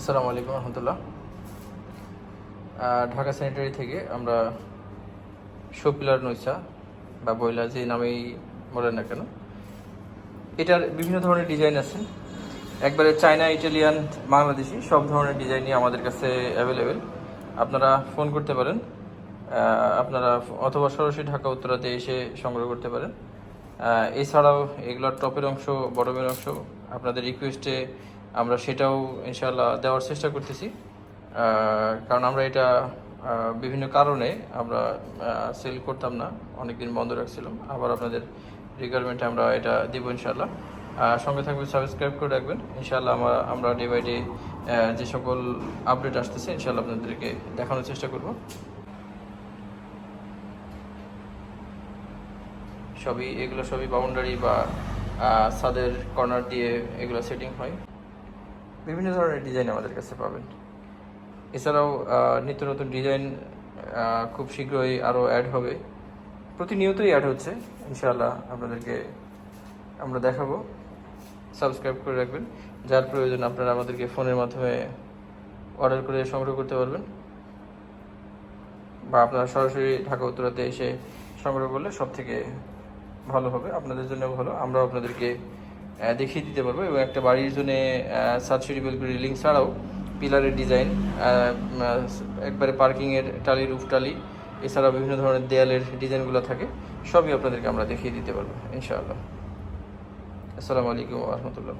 আসসালামু আলাইকুম রহমতুল্লাহ। ঢাকা স্যানিটারি থেকে আমরা শোপিলার নৈসা বা বইলা যে নামেই বলেন না কেন, এটার বিভিন্ন ধরনের ডিজাইন আছে। একবারে চায়না, ইটালিয়ান, বাংলাদেশি সব ধরনের ডিজাইনই আমাদের কাছে অ্যাভেলেবেল আপনারা ফোন করতে পারেন আপনারা অথবা সরাসরি ঢাকা, উত্তরাতে এসে সংগ্রহ করতে পারেন। এছাড়াও এগুলোর টপের অংশ বটমের অংশ আপনাদের রিকোয়েস্টে আমরা সেটাও ইনশাল্লাহ দেওয়ার চেষ্টা করতেছি। কারণ আমরা এটা বিভিন্ন কারণে আমরা সেল করতাম না, অনেকদিন বন্ধ রাখছিলাম। আবার আপনাদের রিকোয়ারমেন্টে আমরা এটা দিব ইনশাল্লাহ সঙ্গে থাকবে সাবস্ক্রাইব করে রাখবেন। ইনশাল্লাহ আমরা আমরা ডে বাই ডে যে সকল আপডেট আসতেছে ইনশাল্লাহ আপনাদেরকে দেখানোর চেষ্টা করব। সবই, এগুলো সবই বাউন্ডারি বা ছাদের কর্নার দিয়ে এগুলো সেটিং হয়। বিভিন্ন ধরনের ডিজাইন আমাদের কাছে পাবেন। এছাড়াও নিত্য নতুন ডিজাইন খুব শীঘ্রই আরও অ্যাড হবে। প্রতিনিয়তই অ্যাড হচ্ছে, ইনশাআল্লাহ আপনাদেরকে আমরা দেখাবো। সাবস্ক্রাইব করে রাখবেন, যার প্রয়োজন আপনারা আমাদেরকে ফোনের মাধ্যমে অর্ডার করে সংগ্রহ করতে পারবেন। বা আপনারা সরাসরি ঢাকা উত্তরাতে এসে সংগ্রহ করলে সব থেকে ভালো হবে, আপনাদের জন্য ভালো। আমরাও আপনাদেরকে দেখিয়ে দিতে পারব। এবং একটা বাড়ির জন্য সাবসিডি সাবসিডিবল রিলিং ছাড়াও পিলারের ডিজাইন একবারে পার্কিংয়ের টালি, রুফ টালি, এছাড়াও বিভিন্ন ধরনের দেয়ালের ডিজাইনগুলো থাকে, সবই আপনাদেরকে আমরা দেখিয়ে দিতে পারব, ইনশাআল্লাহ। আসসালামু আলাইকুম রহমতুল্লাহ।